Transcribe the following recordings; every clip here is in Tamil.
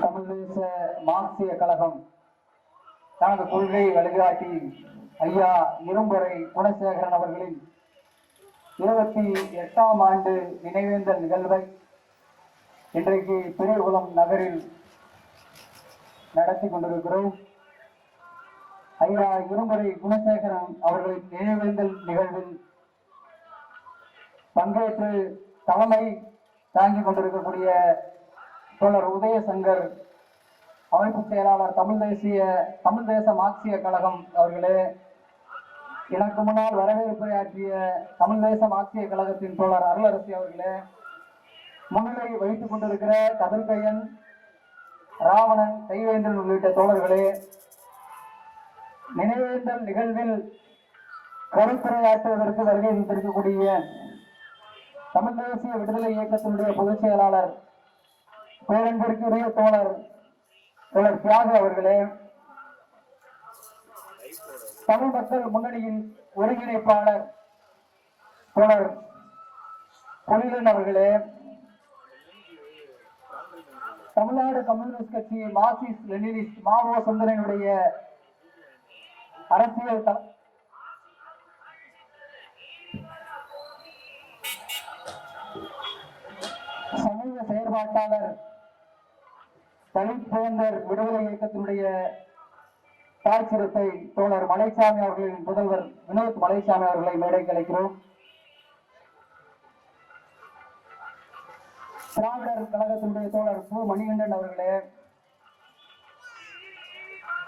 தமிழ் தேச மார்க்சிய கழகம் தனது கொள்கை வழிகாட்டி ஐயா இரும்புரை குணசேகரன் அவர்களின் இருபத்தி எட்டாம் ஆண்டு நினைவேந்தல் நிகழ்வை இன்றைக்கு பெரியகுளம் நகரில் நடத்தி கொண்டிருக்கிறோம். ஐயா இருமுறை குணசேகரன் அவர்களின் நினைவேந்தல் நிகழ்வில் பங்கேற்று தலைமை தாங்கிக் கொண்டிருக்கக்கூடிய தோழர் உதயசங்கர் அமைப்பு செயலாளர் தமிழ் தேசிய தமிழ் தேச மார்க்சிய கழகம் அவர்களே எனக்கு முன்னால் வரவேற்புரையாற்றிய தமிழ் தேச மார்க்சிய கழகத்தின் தோழர் அருளரசி அவர்களே முன்னிலை வைத்துக் கொண்டிருக்கிற கதிர்கையன் ராவணன் தெய்வேந்திரன் உள்ளிட்ட தோழர்களே நினைவேந்தல் நிகழ்வில் கருத்துரையாற்றுவதற்கு வருகை தந்திருக்கக்கூடிய தமிழ் தேசிய விடுதலை இயக்கத்தினுடைய பொதுச் செயலாளர் பேரன்பிற்குரிய தோழர் தோழர் தியாக அவர்களே தமிழ் மக்கள் முன்னணியின் ஒருங்கிணைப்பாளர் தோழர் பொழிலன் அவர்களே தமிழ்நாடு கம்யூனிஸ்ட் கட்சி மார்க்சிஸ்ட் லெனினிஸ்ட் மாவோ சுந்தரனுடைய அரசியல் சமூக செயற்பாட்டாளர் தனிப்பேந்தர் விடுதலை இயக்கத்தினுடைய தாய் சிறுத்தை தோழர் மலைசாமி அவர்களின் முதல்வர் வினோத் மலைசாமி அவர்களை மேடைக்கு அழைக்கிறோம். திராவிடர் கழகத்தினுடைய தோழர் சு மணிகண்டன் அவர்களே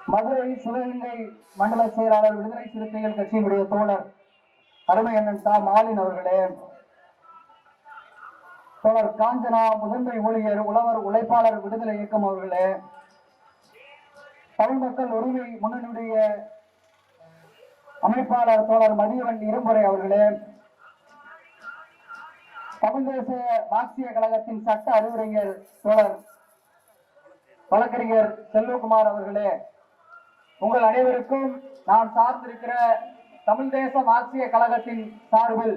மதுரை சிவகங்கை மண்டல செயலாளர் விடுதலை சிறுத்தைகள் கட்சியினுடைய தோழர் அருமை அண்ணன் தா. மாலின் அவர்களே தொடர் காஞ்சனா முதன்மை ஊழியர் உழவர் உழைப்பாளர் விடுதலை இயக்கம் அவர்களே. தமிழ் மக்கள் உரிமை முன்னணியுடைய அமைப்பாளர் தோழர் மதியவன் இரும்புரை அவர்களே. தமிழ் தேச மார்க்சிய கழகத்தின் சட்ட அறிவுரைஞர் தோழர் வழக்கறிஞர் செல்வகுமார் அவர்களே. உங்கள் அனைவருக்கும் நான் சார்ந்திருக்கிற தமிழ் தேச மார்க்சிய கழகத்தின் சார்பில்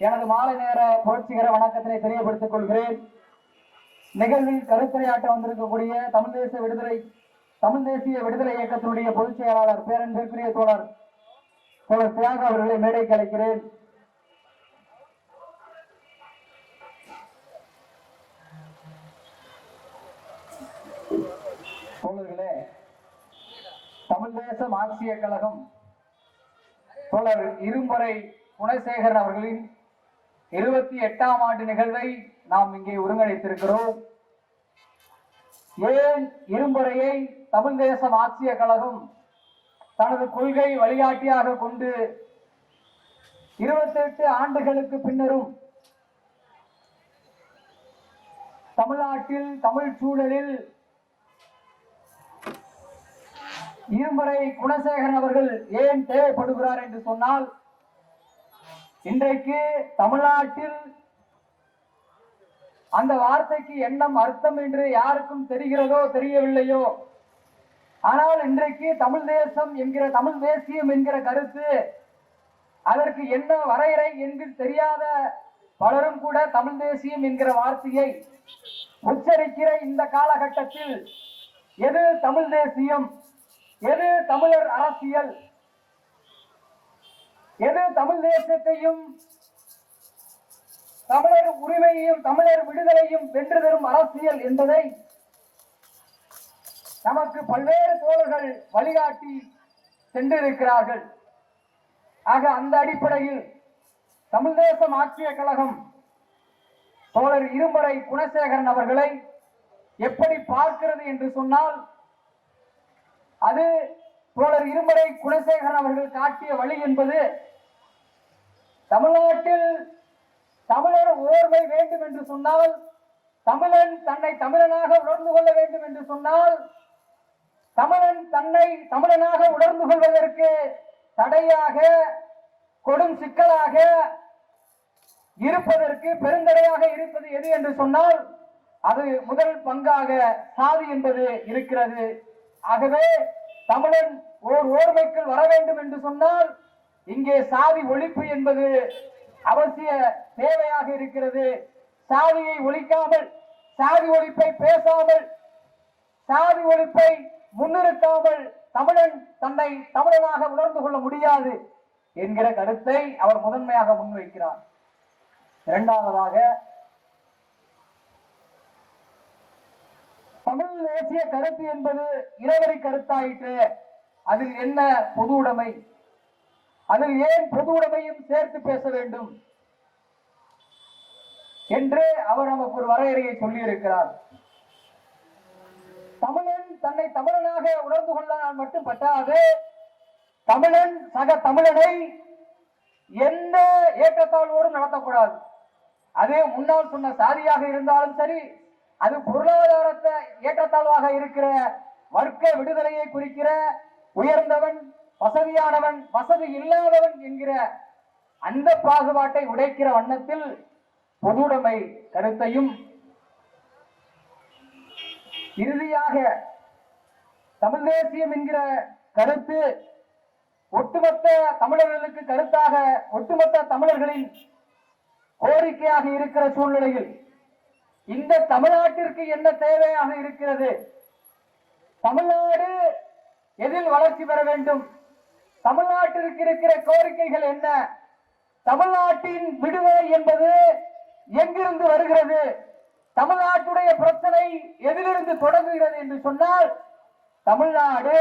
எனது மாலை நேர புரட்சிகர வணக்கத்தினை தெரியப்படுத்திக் கொள்கிறேன். நிகழ்வில் கருத்துரையாட்ட வந்திருக்கக்கூடிய தமிழ் தேச விடுதலை தமிழ் தேசிய விடுதலை இயக்கத்தினுடைய பொதுச் செயலாளர் பேரன்பிற்குரிய தோழர் தோழர் தியாக அவர்களை மேடைக்கு அழைக்கிறேன். தோழர்களே தமிழ் தேச மார்க்சிய கழகம் தோழர் இரும்பறை குணசேகரன் அவர்களின் இருபத்தி எட்டாம் ஆண்டு நிகழ்வை நாம் இங்கே ஒருங்கிணைத்திருக்கிறோம். ஏன் இருமுறையை தமிழ் தேசம் ஆட்சிய கழகம் தனது கொள்கை வழிகாட்டியாக கொண்டு இருபத்தெட்டு ஆண்டுகளுக்கு பின்னரும் தமிழ்நாட்டில் தமிழ் சூழலில் இருமுறை குணசேகரன் அவர்கள் ஏன் தேவைப்படுகிறார் என்று சொன்னால் இன்றைக்கு தமிழ்நாட்டில் அந்த வார்த்தைக்கு எண்ணம் அர்த்தம் என்று யாருக்கும் தெரிகிறதோ தெரியவில்லையோ? ஆனால் இன்றைக்கு தமிழ் தேசம் என்கிற தமிழ் தேசியம் என்கிற கருத்து அதற்கு என்ன வரையறை என்று தெரியாத பலரும் கூட தமிழ் தேசியம் என்கிற வார்த்தையை உச்சரிக்கிற இந்த காலகட்டத்தில் எது தமிழ் தேசியம் எது தமிழர் அரசியல்? எது தமிழ் தேசத்தையும் தமிழர் உரிமையையும் தமிழர் விடுதலையும் வென்று தரும் அரசியல் என்பதை நமக்கு பல்வேறு தோழர்கள் வழிகாட்டி சென்றிருக்கிறார்கள். ஆக அந்த அடிப்படையில் தமிழ் தேசம் ஆட்சிய கழகம் தோழர் இருமுறை குணசேகரன் அவர்களை எப்படி பார்க்கிறது என்று சொன்னால் அது தோழர் இருமுறை குணசேகரன் அவர்கள் காட்டிய வழி என்பது தமிழ்நாட்டில் தமிழர் ஓர்மை வேண்டும் என்று சொன்னால் தமிழன் தன்னை தமிழனாக உணர்ந்து கொள்ள வேண்டும் என்று சொன்னால் தமிழன் தன்னை தமிழனாக உணர்ந்து கொள்வதற்கு தடையாக கொடும் சிக்கலாக இருப்பதற்கு பெருந்தடையாக இருப்பது எது என்று சொன்னால் அது முதல் பங்காக சாதி என்பது இருக்கிறது. ஆகவே தமிழன் ஓர் ஓர்மைக்குள் வர வேண்டும் என்று சொன்னால் இங்கே சாதி ஒழிப்பு என்பது அவசிய தேவையாக இருக்கிறது. சாதியை ஒழிக்காமல் சாதி ஒழிப்பை பேசாமல் சாதி ஒழிப்பை முன்னிறுத்தாமல் தமிழன் தன்னை தமிழனாக உணர்ந்து கொள்ள முடியாது என்கிற கருத்தை அவர் முதன்மையாக முன்வைக்கிறார். இரண்டாவதாக தமிழ் தேசிய கருத்து என்பது இனவரி கருத்தாயிற்று. அதில் என்ன பொது உடைமை? அதில் ஏன் பொது உடைமையும் சேர்த்து பேச வேண்டும்? என்று அவர் நமக்கு ஒரு வரையறையை சொல்லியிருக்கிறார். தமிழன் தன்னை தமிழனாக உணர்ந்து கொள்ள மட்டும் பட்டாது தமிழன் சக தமிழனை எந்த ஏற்றத்தாழ்வோடும் நடத்தக்கூடாது. அதே முன்னால் சொன்ன சாதியாக இருந்தாலும் சரி அது பொருளாதாரத்தை ஏற்றத்தாழ்வாக இருக்கிற வர்க்க விடுதலையை குறிக்கிற உயர்ந்தவன் வசதியானவன் வசதி இல்லாதவன் என்கிற அந்த பாகுபாட்டை உடைக்கிற வண்ணத்தில் பொதுவுடைமை கருத்தையும் இறுதியாக தமிழ் தேசியம் என்கிற கருத்து ஒட்டுமொத்த தமிழர்களுக்கு கருத்தாக ஒட்டுமொத்த தமிழர்களின் கோரிக்கையாக இருக்கிற சூழ்நிலையில் இந்த தமிழ்நாட்டிற்கு என்ன தேவையாக இருக்கிறது? தமிழ்நாடு எதில் வளர்ச்சி பெற வேண்டும்? தமிழ்நாட்டிற்கு இருக்கிற கோரிக்கைகள் என்ன? தமிழ்நாட்டின் விடுதலை என்பது எங்கிருந்து வருகிறது? தமிழ்நாட்டுடைய பிரச்சனை எதிலிருந்து தொடங்குகிறது என்று சொன்னால் தமிழ்நாடு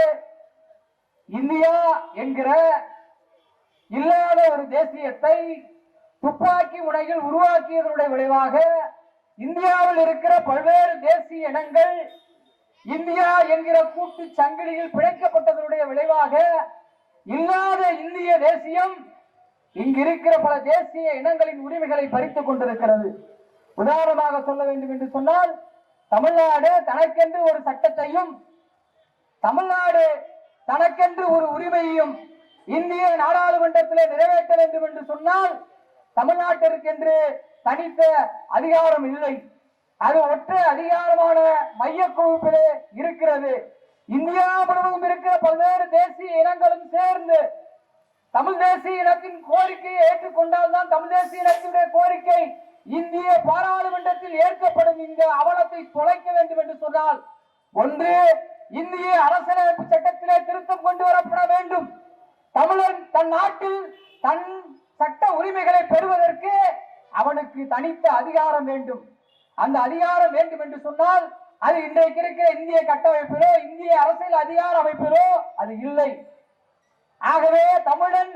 இந்தியா என்கிற இல்லாத ஒரு தேசியத்தை துப்பாக்கி முனையில் உருவாக்கியதனுடைய விளைவாக இந்தியாவில் இருக்கிற பல்வேறு தேசிய இனங்கள் இந்தியா என்கிற கூட்டு சங்கிலியில் பிழைக்கப்பட்டதனுடைய விளைவாக இல்லாத இந்திய தேசியம் இங்கு இருக்கிற பல தேசிய இனங்களின் உரிமைகளை பறித்துக் கொண்டிருக்கிறது. உதாரணமாக சொல்ல வேண்டும் என்று சொன்னால் தமிழ்நாடு தனக்கென்று ஒரு சட்டத்தையும் தமிழ்நாடு தனக்கென்று ஒரு உரிமையையும் இந்திய நாடாளுமன்றத்திலே நிறைவேற்ற வேண்டும் என்று சொன்னால் தமிழ்நாட்டிற்கென்று தனித்த அதிகாரம் இல்லை. அது ஒற்றை அதிகாரமான மைய குழுப்பிலே இருக்கிறது. இந்தியா முழுவதும் இருக்கிற பல்வேறு தேசிய இனங்களும் சேர்ந்து தமிழ் தேசிய இனத்தின் கோரிக்கையை ஏற்றுக்கொண்டால் தான் தமிழ் தேசிய இனத்தினுடைய கோரிக்கை இந்திய பாராளுமன்றத்தில் ஏற்கப்படும் இந்த அவலத்தை தொலைக்க வேண்டும் என்று சொன்னால் ஒன்று இந்திய அரசியலமைப்பு சட்டத்திலே திருத்தம் கொண்டு வரப்பட வேண்டும். தமிழன் தன் நாட்டில் தன் சட்ட உரிமைகளை பெறுவதற்கு அவனுக்கு தனித்த அதிகாரம் வேண்டும். அந்த அதிகாரம் வேண்டும் என்று சொன்னால் அது இன்றைக்கு இருக்கிற இந்திய கட்டமைப்பிலோ இந்திய அரசியல் அதிகார அமைப்பிலோ அது இல்லை. ஆகவே தமிழன்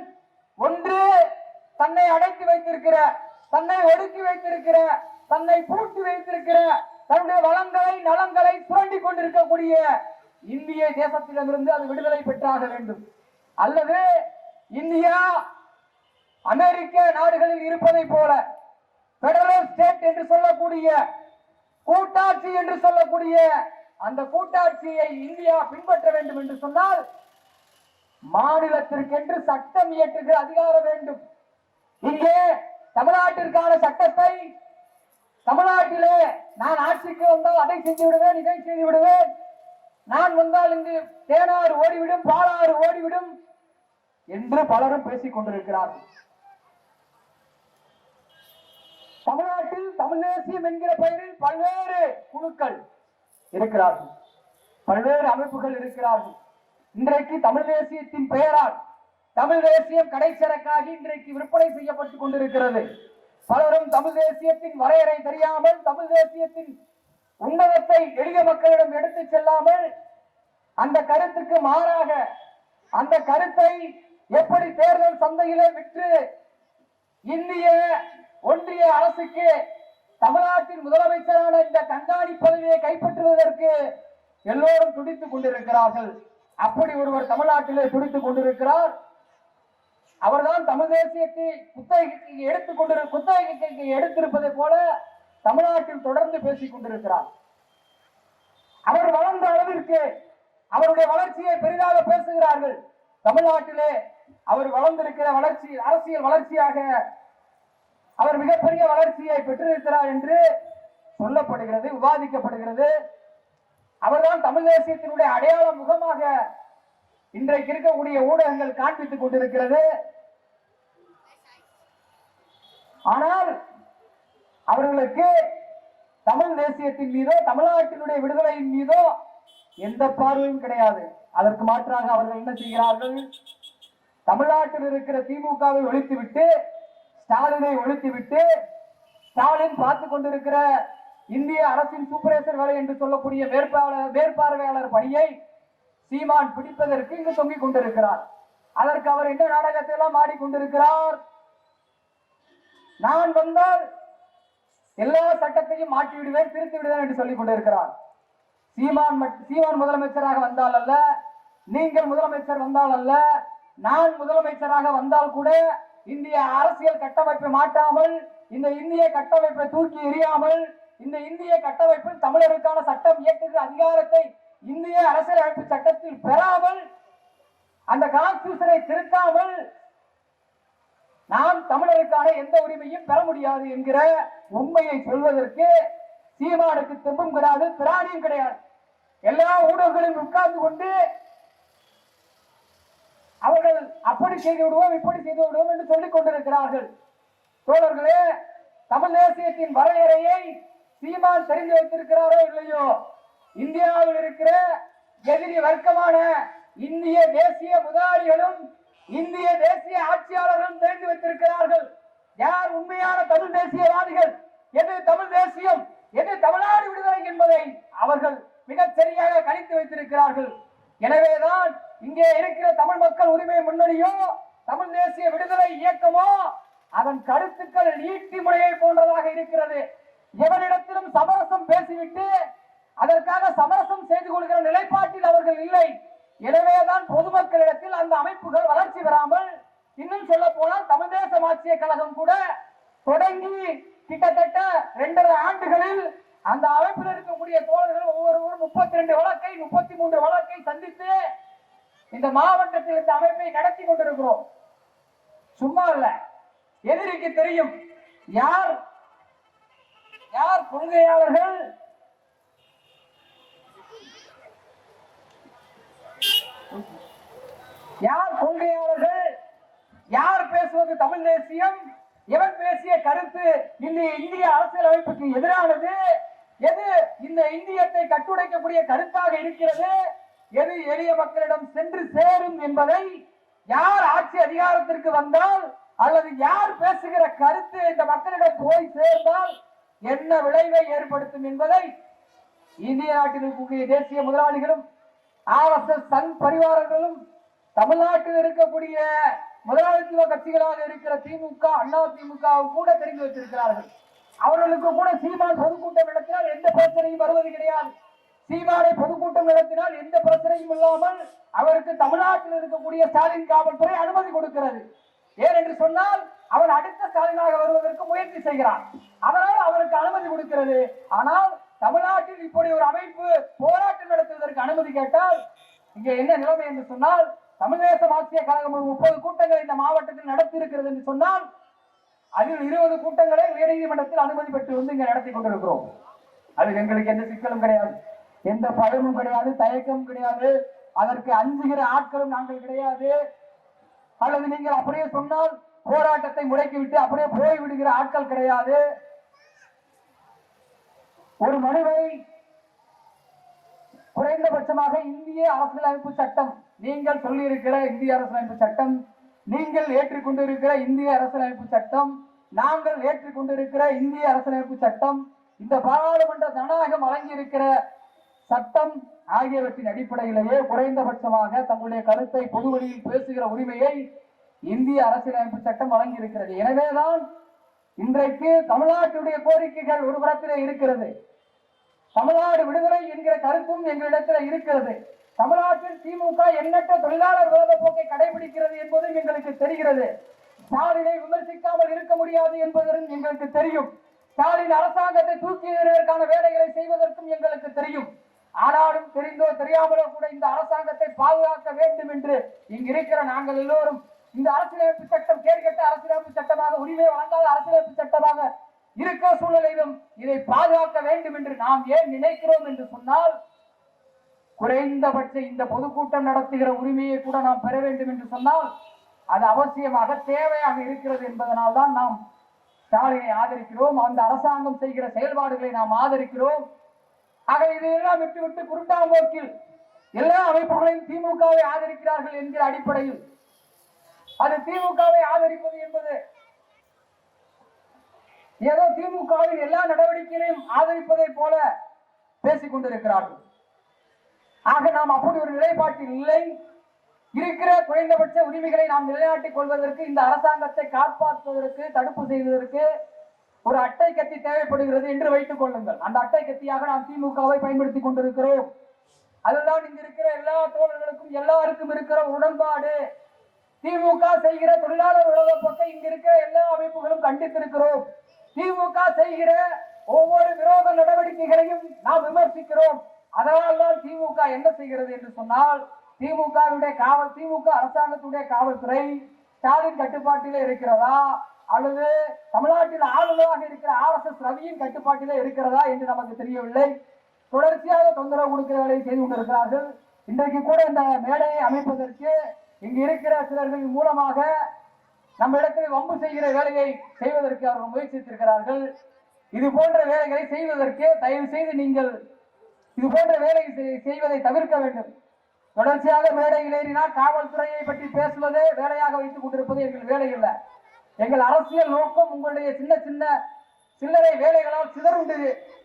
ஒன்று தன்னை அடைத்து வைத்திருக்கிற தன்னை ஒடுக்கி வைத்திருக்கிற தன்னை பூட்டி வைத்திருக்கிற தன்னுடைய வளங்களை நலங்களை சுரண்டி கொண்டிருக்கக்கூடிய இந்திய தேசத்திடமிருந்து அது விடுதலை பெற்றாக வேண்டும். அல்லது இந்தியா அமெரிக்க நாடுகளில் இருப்பதை போல பெடரல் ஸ்டேட் என்று சொல்லக்கூடிய கூட்டாட்சி என்று சொல்லக்கூடிய அந்த கூட்டாட்சியை இந்தியா பின்பற்ற வேண்டும் என்று சொன்னால் மாநிலத்திற்கென்று சட்டம் இயற்றுகிற அதிகாரம் வேண்டும். இங்கே தமிழ்நாட்டிற்கான சட்டத்தை தமிழ்நாட்டிலே நான் ஆட்சிக்கு வந்தால் அதை செய்து விடுவேன் இதை செய்து விடுவேன் நான் வந்தால் இங்கு தேனாறு ஓடிவிடும் பாலாறு ஓடிவிடும் என்று பலரும் பேசிக் கொண்டிருக்கிறார்கள். தமிழ்நாட்டில் தமிழ் தேசியம் என்கிற பெயரில் பல்வேறு குழுக்கள் இருக்கிறார்கள். பல்வேறு அமைப்புகள் இருக்கிறார்கள். இன்றைக்கு தமிழ் தேசியத்தின் பெயரால் தமிழ் தேசியம் கடைச்சரக்காகி இன்றைக்கு விற்பனை செய்யப்பட்டுக் கொண்டிருக்கிறது. பலரும் தமிழ் தேசியத்தின் வரையறை தெரியாமல் தமிழ் தேசியத்தின் உன்னதத்தை எளிய மக்களிடம் எடுத்துச் செல்லாமல் அந்த கருத்துக்கு மாறாக அந்த கருத்தை எப்படி தேர்தல் சந்தையிலே விற்று இந்திய ஒன்றிய அரசுக்கு தமிழ்நாட்டின் முதலமைச்சரான இந்த கண்காணி பதவியை கைப்பற்றுவதற்கு எல்லோரும் துடித்துக் கொண்டிருக்கிறார்கள். அப்படி ஒருவர் தமிழ்நாட்டிலே துடித்துக் கொண்டிருக்கிறார். அவர்தான் தமிழ் தேசியத்தை குத்தகைக்கு எடுத்துக் கொண்டிரு குத்தகைக்கு எடுத்திருப்பதை போல தமிழ்நாட்டில் தொடர்ந்து பேசிக் கொண்டிருக்கிறார். அவர் வளர்ந்த அளவிற்கு அவருடைய வளர்ச்சியை பெரிதாக பேசுகிறார்கள். தமிழ்நாட்டிலே அவர் வளர்ந்திருக்கிற வளர்ச்சி அரசியல் வளர்ச்சியாக அவர் மிகப்பெரிய வளர்ச்சியை பெற்றிருக்கிறார் என்று சொல்லப்படுகிறது விவாதிக்கப்படுகிறது. அவர்தான் தமிழ் தேசியத்தினுடைய அடையாள முகமாக இன்றைக்கு இருக்கக்கூடிய ஊடகங்கள் காண்பித்துக் கொண்டிருக்கிறது. ஆனால் அவர்களுக்கு தமிழ் தேசியத்தின் மீதோ தமிழ்நாட்டினுடைய விடுதலையின் மீதோ எந்த பார்வையும் கிடையாது. அதற்கு மாற்றாக அவர்கள் என்ன செய்கிறார்கள்? தமிழ்நாட்டில் இருக்கிற திமுகவை ஒழித்துவிட்டு ஸ்டாலினை ஒழித்துவிட்டு ஸ்டாலின் பார்த்து கொண்டிருக்கிற இந்திய அரசின் சூப்பரேசர் வேலை என்று சொல்லக்கூடிய மேற்பாளர் மேற்பார்வையாளர் பணியை சீமான் பிடிப்பதற்கு இங்கு தொங்கிக் கொண்டிருக்கிறார். அதற்கு அவர் என்ன நாடகத்தை எல்லாம் ஆடிக்கொண்டிருக்கிறார்? நான் வந்தால் எல்லா சட்டத்தையும் மாற்றி விடுவேன் திருத்தி விடுவேன் என்று சொல்லிக் கொண்டிருக்கிறார். சீமான் மட்- சீமான் முதலமைச்சராக வந்தால் அல்ல நீங்கள் முதலமைச்சர் வந்தால் அல்ல நான் முதலமைச்சராக வந்தால் கூட இந்திய அரசியல் கட்டமைப்பை மாற்றாமல் இந்த இந்திய கட்டமைப்பை தூக்கி எறியாமல் இந்த இந்திய கட்டமைப்பில் தமிழருக்கான சட்டம் இயற்றுகிற அதிகாரத்தை இந்திய அரசியலமைப்பு சட்டத்தில் பெறாமல் அந்த கான்ஸ்டியூஷனை திருத்தாமல் நாம் தமிழருக்கான எந்த உரிமையும் பெற முடியாது என்கிற உண்மையை சொல்வதற்கு சீமானுக்கு தெம்பும் கிடையாது திராணியும் கிடையாது. எல்லா ஊடகங்களிலும் உட்கார்ந்து கொண்டு அவர்கள் அப்படி செய்து விடுவோம் இப்படி செய்து விடுவோம் என்று சொல்லிக் கொண்டிருக்கிறார்கள். தோழர்களே தமிழ் தேசியத்தின் வரையறையை சீமான் தெரிந்து வைத்திருக்கிறாரோ இல்லையோ? இந்தியாவில் இருக்கிற எதிரி வர்க்கமான இந்திய தேசிய முதலாளிகளும் இந்திய தேசிய ஆட்சியாளர்களும் தெரிந்து வைத்திருக்கிறார்கள். யார் உண்மையான தமிழ் தேசியவாதிகள்? எது தமிழ் தேசியம்? எது தமிழ்நாடு விடுதலை என்பதை அவர்கள் மிகச் சரியாக கணித்து வைத்திருக்கிறார்கள். எனவேதான் இங்கே இருக்கிற தமிழ் மக்கள் உரிமை முன்னணியோ தமிழ் தேசிய விடுதலை இயக்கமோ அதன் கருத்துக்கள் நீட்டி முறையை போன்றதாக இருக்கிறது. எவரிடத்திலும் சமரசம் பேசிவிட்டு அதற்காக சமரசம் செய்து கொள்கிற நிலைப்பாட்டில் அவர்கள் இல்லை. எனவேதான் பொதுமக்களிடத்தில் அந்த அமைப்புகள் வளர்ச்சி பெறாமல் இன்னும் சொல்ல போனால் தமிழ் தேச மாற்றிய கழகம் கூட தொடங்கி கிட்டத்தட்ட இரண்டரை ஆண்டுகளில் அந்த அமைப்பில் இருக்கக்கூடிய தோழர்கள் ஒவ்வொருவரும் முப்பத்தி ரெண்டு வழக்கை முப்பத்தி மூன்று வழக்கை சந்தித்து இந்த மாவட்டத்தில் இந்த அமைப்பை நடத்தி கொண்டிருக்கிறோம். சும்மா இல்ல எதிரிக்கு தெரியும். யார் யார் கொள்கையாளர்கள்? யார் கொள்கையாளர்கள்? யார் பேசுவது தமிழ் தேசியம்? எவன் பேசிய கருத்து இந்த இந்திய அரசியல் அமைப்புக்கு எதிரானது? எது இந்த இந்தியத்தை கட்டுடைக்கக்கூடிய கருத்தாக இருக்கிறது? எது எளிய மக்களிடம் சென்று சேரும் என்பதை யார் ஆட்சி அதிகாரத்திற்கு வந்தால் அல்லது யார் பேசுகிற கருத்து இந்த மக்களிடம் போய் சேர்ந்தால் என்ன விளைவை ஏற்படுத்தும் என்பதை இந்திய நாட்டில் இருக்கக்கூடிய தேசிய முதலாளிகளும் ஆர்எஸ்எஸ் சங் பரிவாரங்களும் தமிழ்நாட்டில் இருக்கக்கூடிய முதலாளித்துவ கட்சிகளாக இருக்கிற திமுக அண்ணா திமுக கூட தெரிந்து வைத்திருக்கிறார்கள். அவர்களுக்கு கூட சீமான் பொதுக்கூட்டம் நடத்தினால் எந்த பிரச்சனையும் வருவது கிடையாது. சீமானை பொதுக்கூட்டம் நடத்தினால் எந்த பிரச்சனையும் இல்லாமல் அவருக்கு தமிழ்நாட்டில் இருக்கக்கூடிய ஸ்டாலின் காவல்துறை அனுமதி கொடுக்கிறது. ஏன் என்று சொன்னால் அவர் அடுத்த ஸ்டாலினாக வருவதற்கு முயற்சி செய்கிறார். அதனால் அவருக்கு அனுமதி கொடுக்கிறது. ஆனால் தமிழ்நாட்டில் இப்படி ஒரு அமைப்பு போராட்டம் நடத்துவதற்கு அனுமதி கேட்டால் இங்கே என்ன நிலைமை என்று சொன்னால் தமிழக ஆட்சிய கழகம் முப்பது கூட்டங்கள் இந்த மாவட்டத்தில் நடத்தி இருக்கிறது என்று சொன்னால் அதில் இருபது கூட்டங்களை உயர்நீதிமன்றத்தில் அனுமதி பெற்று வந்து இங்கே நடத்தி கொண்டிருக்கிறோம். அது எங்களுக்கு எந்த சிக்கலும் கிடையாது. எந்த பயமும் கிடையாது தயக்கமும் கிடையாது. அதற்கு அஞ்சுகிற ஆட்களும் நாங்கள் கிடையாது. அல்லது நீங்கள் அப்படியே சொன்னால் போராட்டத்தை முடக்கிவிட்டு அப்படியே போய் விடுகிற ஆட்கள் கிடையாது. ஒரு மனுவை குறைந்தபட்சமாக இந்திய அரசியலமைப்பு சட்டம் நீங்கள் சொல்லியிருக்கிற இந்திய அரசியலமைப்பு சட்டம் நீங்கள் ஏற்றுக்கொண்டிருக்கிற இந்திய அரசியலமைப்பு சட்டம் நாங்கள் ஏற்றுக்கொண்டிருக்கிற இந்திய அரசியலமைப்பு சட்டம் இந்த பாராளுமன்ற ஜனநாயகம் வழங்கியிருக்கிற சட்டம் ஆகியவற்றின் அடிப்படையிலேயே குறைந்தபட்சமாக தங்களுடைய கருத்தை பொதுவெளியில் பேசுகிற உரிமையை இந்திய அரசியலமைப்பு சட்டம் வழங்கியிருக்கிறது. எனவேதான் இன்றைக்கு தமிழ்நாட்டுடைய கோரிக்கைகள் ஒரு புறத்திலே இருக்கிறது. தமிழ்நாடு விடுதலை என்கிற கருத்தும் எங்களிடத்தில் இருக்கிறது. தமிழ்நாட்டில் திமுக எண்ணற்ற தொழிலாளர் விரோத போக்கை கடைபிடிக்கிறது என்பதும் எங்களுக்கு தெரிகிறது. ஸ்டாலினை விமர்சிக்காமல் இருக்க முடியாது என்பதும் எங்களுக்கு தெரியும். ஸ்டாலின் அரசாங்கத்தை தூக்கி எறிவதற்கான வேலைகளை செய்வதற்கும் எங்களுக்கு தெரியும். ஆனாலும் தெரிந்தோ தெரியாமலோ கூட இந்த அரசாங்கத்தை பாதுகாக்க வேண்டும் என்று இங்கு இருக்கிற நாங்கள் எல்லோரும் இந்த அரசியலமைப்பு சட்டம் கேட்கட்ட அரசியலமைப்பு சட்டமாக உரிமை வழங்காத அரசியலமைப்பு சட்டமாக இருக்கிற சூழ்நிலையிலும் இதை பாதுகாக்க வேண்டும் என்று நாம் ஏன் நினைக்கிறோம் என்று சொன்னால் குறைந்தபட்ச இந்த பொதுக்கூட்டம் நடத்துகிற உரிமையை கூட நாம் பெற வேண்டும் என்று சொன்னால் அது அவசியமாக தேவையாக இருக்கிறது என்பதனால் தான் நாம் ஸ்டாலினை ஆதரிக்கிறோம். அந்த அரசாங்கம் செய்கிற செயல்பாடுகளை நாம் ஆதரிக்கிறோம். ஆக இதையெல்லாம் விட்டுவிட்டு விட்டு குருட்டாம்போக்கில் எல்லா அமைப்புகளையும் திமுகவை ஆதரிக்கிறார்கள் என்கிற அடிப்படையில். அது திமுகவை ஆதரிப்பது என்பது ஏதோ திமுகவின் எல்லா நடவடிக்கைகளையும் ஆதரிப்பதை போல பேசிக் கொண்டிருக்கிறார்கள். ஆக நாம் அப்படி ஒரு நிலைப்பாட்டில் இல்லை. இருக்கிற குறைந்தபட்ச உரிமைகளை நாம் நிலைநாட்டிக் கொள்வதற்கு இந்த அரசாங்கத்தை காப்பாற்றுவதற்கு தடுப்பு செய்வதற்கு ஒரு அட்டை கத்தி தேவைப்படுகிறது என்று வைத்துக் கொள்ளுங்கள். அந்த அட்டை கத்தியாக நாம் திமுகவை பயன்படுத்திக் கொண்டிருக்கிறோம். அதுதான் இங்க இருக்கிற எல்லா தோழர்களுக்கும் எல்லாருக்கும் இருக்கிற உடன்பாடு. திமுக செய்கிற தொழிலாளர் உலக பக்கம் இங்க இருக்கிற எல்லா அமைப்புகளும் கண்டித்திருக்கிறோம். திமுக செய்கிற ஒவ்வொரு விரோத நடவடிக்கைகளையும் நாம் விமர்சிக்கிறோம். அதனால் தான் திமுக என்ன செய்கிறது என்று சொன்னால் திமுகவுடைய காவல் திமுக அரசாங்கத்துடைய காவல்துறை ஸ்டாலின் கட்டுப்பாட்டிலே இருக்கிறதா? அல்லது தமிழ்நாட்டில் ஆளுநராக இருக்கிற ஆர் எஸ் எஸ் ரவியின் கட்டுப்பாட்டிலே இருக்கிறதா என்று நமக்கு தெரியவில்லை. தொடர்ச்சியாக தொந்தரவு கொடுக்கிற வேலையை செய்து கொண்டிருக்கிறார்கள். இன்றைக்கு கூட இந்த மேடையை அமைப்பதற்கு இங்கு இருக்கிற சிலர்கள் மூலமாக நம்ம இடத்தில் வம்பு செய்கிற வேலையை செய்வதற்கு அவர்கள் முயற்சித்திருக்கிறார்கள். இது போன்ற வேலைகளை செய்வதற்கு தயவு செய்து நீங்கள் இது போன்ற வேலை செய்- செய்வதை தவிர்க்க வேண்டும். தொடர்ச்சியாக மேடையில் ஏறினால் காவல்துறையை பற்றி பேசுவதே வேலையாக வைத்துக் கொண்டிருப்பது எங்கள் வேலை இல்லை எங்கள் அரசியல் நோக்கம் உங்களுடைய சின்ன சின்ன சில்லறை வேலைகளால் சிதறுண்டு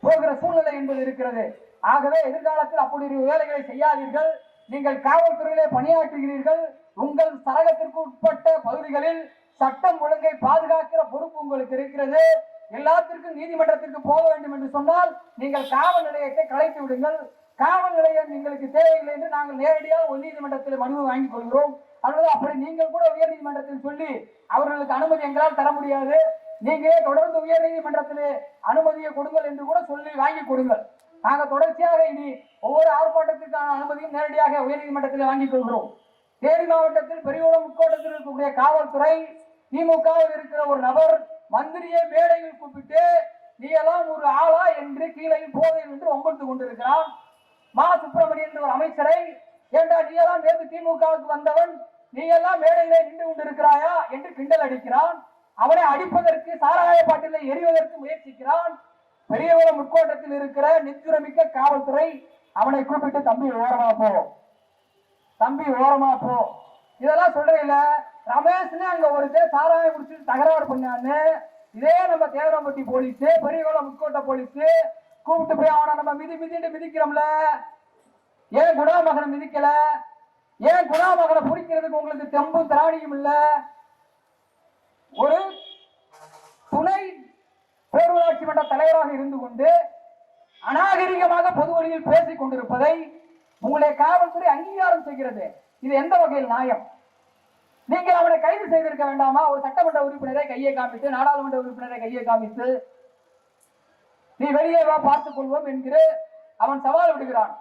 போகிற சூழ்நிலை என்பது இருக்கிறது. ஆகவே எதிர்காலத்தில் அப்படி ஒரு வேலைகளை செய்யாதீர்கள். நீங்கள் காவல்துறையிலே பணியாற்றுகிறீர்கள். உங்கள் சரகத்திற்கு உட்பட்ட பகுதிகளில் சட்டம் ஒழுங்கை பாதுகாக்கிற பொறுப்பு உங்களுக்கு இருக்கிறது. எல்லாத்திற்கும் நீதிமன்றத்திற்கு போக வேண்டும் என்று சொன்னால் நீங்கள் காவல் நிலையத்தை கலைத்து விடுங்கள். காவல் நிலையம் எங்களுக்கு தேவையில்லை என்று நாங்கள் நேரடியாக ஒரு நீதிமன்றத்தில் மனுவை வாங்கிக் கொள்கிறோம். அல்லது அப்படி நீங்கள் கூட உயர் நீதிமன்றத்தில் சொல்லி அவர்களுக்கு அனுமதி எங்களால் தர முடியாது. நீங்களே தொடர்ந்து உயர் நீதிமன்றத்திலே அனுமதியை கொடுங்கள் என்று கூட சொல்லி வாங்கி கொடுங்கள். நாங்கள் தொடர்ச்சியாக இனி ஒவ்வொரு ஆர்ப்பாட்டத்திற்கான அனுமதியும் நேரடியாக உயர் நீதிமன்றத்தில் வாங்கிக் கொள்கிறோம். தேனி மாவட்டத்தில் பெரியகுளம் உட்கோட்டத்தில் இருக்கக்கூடிய காவல்துறை திமுகவில் இருக்கிற ஒரு நபர் மந்திரியை மேடையில் கூப்பிட்டு நீ எல்லாம் ஒரு ஆளா? என்று கீழே போதையில் என்று ஒம்பட்டு கொண்டிருக்கிறான். மா. சுப்பிரமணியன் என்ற ஒரு அமைச்சரை ஏண்டா நீ எல்லாம் நேற்று திமுகவுக்கு வந்தவன்? நீ எல்லாம் மேடையிலே நின்று கொண்டிருக்கிறாயா என்று கிண்டல் அடிக்கிறான். அவனை அடிப்பதற்கு சாராய பாட்டிலை எரிவதற்கு முயற்சிக்கிறான். பெரியகுளம் முற்கோட்டத்தில் இருக்கிற நெஞ்சுரமிக்க காவல்துறை அவனை கூப்பிட்டு தம்பி ஓரமா போ. தம்பி ஓரமா போ. இதெல்லாம் சொல்றீங்கள ரமேஷ்னு அங்க ஒரு சாராயம் குடிச்சிட்டு தகராறு பண்ணான்னு இதே நம்ம தேவரம்பட்டி போலீஸ் பெரியகுளம் முக்கோட்டை போலீஸ் கூப்பிட்டு போய் அவனை நம்ம மிதி மிதிட்டு மிதிக்கிறோம்ல. ஏன் குணாமகனை மிதிக்கல? ஏன் குணாமகனை பிடிக்கிறதுக்கு உங்களுக்கு தெம்பும் திராணியும் இல்ல? ஒரு துணை பேரூராட்சி மன்ற தலைவராக இருந்து கொண்டு அநாகரிகமாக பொது வழியில் பேசிக் கொண்டிருப்பதை உங்களுடைய காவல்துறை அங்கீகாரம் செய்கிறது. இது எந்த வகையில் நியாயம்? நீங்கள் அவனை கைது செய்திருக்க வேண்டாமா? ஒரு சட்டமன்ற உறுப்பினரை கையை காமித்து நாடாளுமன்ற உறுப்பினரை கையை காமித்து நீ வெளியே வா பார்த்துக் கொள்வோம் என்கிற அவன் சவால் விடுகிறான்.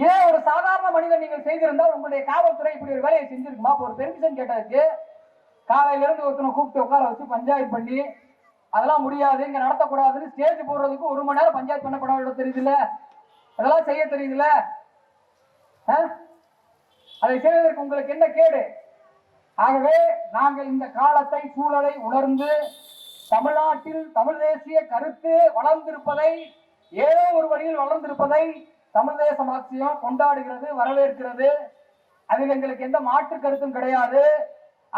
ஏன் ஒரு சாதாரண மனிதன் நீங்கள் செய்திருந்தால் உங்களுடைய காவல்துறை இப்படி ஒரு வேலையை செஞ்சிருக்குமா? ஒரு பெர்மிஷன் கேட்டதுக்கு காலையில இருந்து ஒருத்தனை கூப்பிட்டு உட்கார வச்சு பஞ்சாயத்து பண்ணி அதெல்லாம் முடியாது இங்க நடத்தக்கூடாதுன்னு ஸ்டேஜ் போடுறதுக்கு ஒரு மணி நேரம் பஞ்சாயத்து பண்ண கூட தெரியுதுல்ல? அதெல்லாம் செய்ய தெரியுதுல்ல? அதை செய்வதற்கு உங்களுக்கு என்ன கேடு? ஆகவே நாங்கள் இந்த காலத்தை சூழலை உணர்ந்து தமிழ்நாட்டில் தமிழ் தேசிய கருத்து வளர்ந்திருப்பதை ஏதோ ஒரு வழியில் வளர்ந்திருப்பதை தமிழ் தேச கொண்டாடுகிறது வரவேற்கிறது. அதில் எங்களுக்கு எந்த மாற்று கருத்தும் கிடையாது.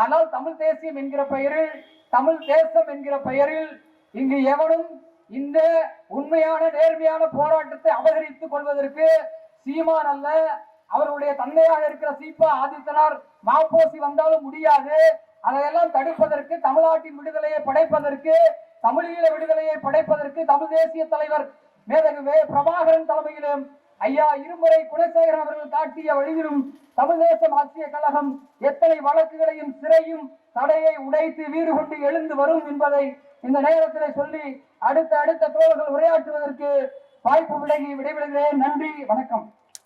ஆனால் தமிழ் தேசியம் என்கிற பெயரில் தமிழ் தேசம் என்கிற பெயரில் இங்கு எவனும் இந்த உண்மையான நேர்மையான போராட்டத்தை அபகரித்துக் கொள்வதற்கு சீமான் அல்ல. அவருடைய தந்தையாக இருக்கிற சீபா ஆதித்தனார் மாப்போசி வந்தாலும் முடியாது. அதையெல்லாம் தடுப்பதற்கு தமிழ்நாட்டின் விடுதலையை படைப்பதற்கு தமிழீழ விடுதலையை படைப்பதற்கு தமிழ் தேசிய தலைவர் மேதகு பிரபாகரன் தலைமையிலும் ஐயா இருமுறை குலசேகரன் அவர்கள் காட்டிய வழியிலும் தமிழ் ஆசிய ஆட்சிய கழகம் எத்தனை வழக்குகளையும் சிறையும் தடையை உடைத்து வீடு கொண்டு எழுந்து வரும் என்பதை இந்த நேரத்தில் சொல்லி அடுத்த அடுத்த தோழர்கள் உரையாற்றுவதற்கு வாய்ப்பு விலகி விடைபெறுகிறேன். நன்றி வணக்கம்.